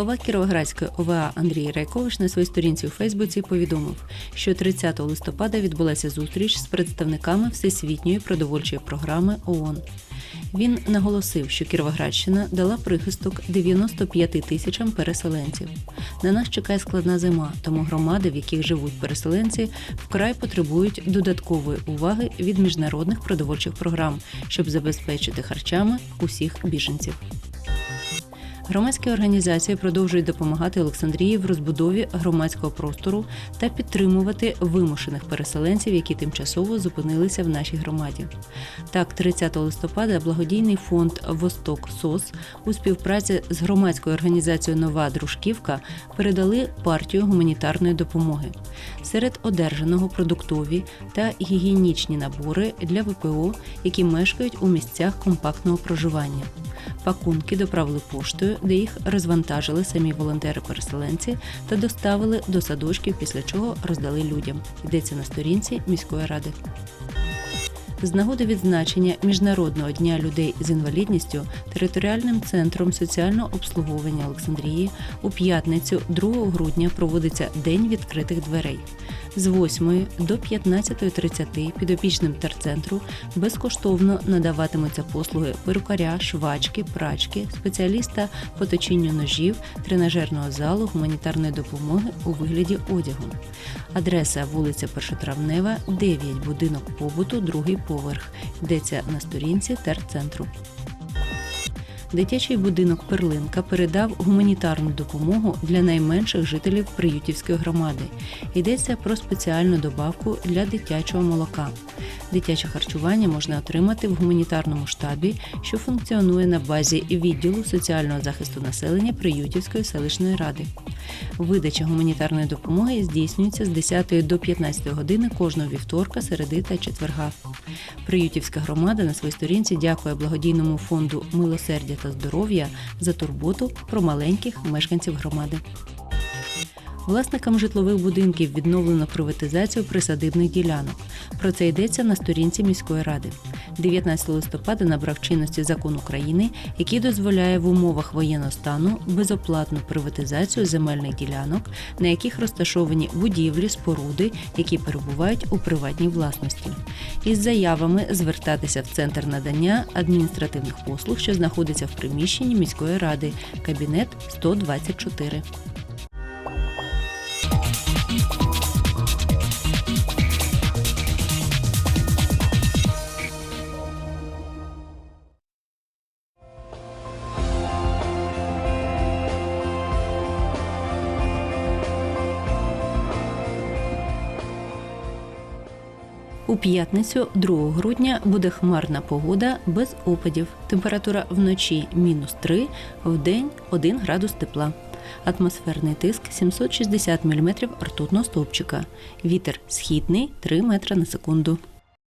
Голова Кіровоградської ОВА Андрій Райкович на своїй сторінці у Фейсбуці повідомив, що 30 листопада відбулася зустріч з представниками Всесвітньої продовольчої програми ООН. Він наголосив, що Кіровоградщина дала прихисток 95 тисячам переселенців. На нас чекає складна зима, тому громади, в яких живуть переселенці, вкрай потребують додаткової уваги від міжнародних продовольчих програм, щоб забезпечити харчами усіх біженців. Громадські організації продовжують допомагати Олександрії в розбудові громадського простору та підтримувати вимушених переселенців, які тимчасово зупинилися в нашій громаді. Так, 30 листопада благодійний фонд Восток СОС у співпраці з громадською організацією Нова Дружківка передали партію гуманітарної допомоги. Серед одержаного продуктові та гігієнічні набори для ВПО, які мешкають у місцях компактного проживання. Пакунки доправили поштою, де їх розвантажили самі волонтери-переселенці та доставили до садочків, після чого роздали людям. Йдеться на сторінці міської ради. З нагоди відзначення Міжнародного дня людей з інвалідністю територіальним центром соціального обслуговування Олександрії у п'ятницю 2 грудня проводиться День відкритих дверей. З 8 до 15.30 підопічним терцентру безкоштовно надаватимуться послуги перукаря, швачки, прачки, спеціаліста по точінню ножів, тренажерного залу, гуманітарної допомоги у вигляді одягу. Адреса вулиця Першотравнева, 9, будинок побуту, другий поверх. Йдеться на сторінці терцентру. Дитячий будинок Перлинка передав гуманітарну допомогу для найменших жителів Приютівської громади. Йдеться про спеціальну добавку для дитячого молока. Дитяче харчування можна отримати в гуманітарному штабі, що функціонує на базі відділу соціального захисту населення Приютівської селищної ради. Видача гуманітарної допомоги здійснюється з 10 до 15 години кожного вівторка, середи та четверга. Приютівська громада на своїй сторінці дякує благодійному фонду Милосердя та здоров'я за турботу про маленьких мешканців громади. Власникам житлових будинків відновлено приватизацію присадибних ділянок. Про це йдеться на сторінці міської ради. 19 листопада набрав чинності закон України, який дозволяє в умовах воєнного стану безоплатну приватизацію земельних ділянок, на яких розташовані будівлі, споруди, які перебувають у приватній власності. Із заявами звертатися в центр надання адміністративних послуг, що знаходиться в приміщенні міської ради, кабінет 124. У п'ятницю 2 грудня буде хмарна погода без опадів. Температура вночі мінус 3, в день 1 градус тепла. Атмосферний тиск 760 мм ртутного стовпчика. Вітер східний 3 метри на секунду.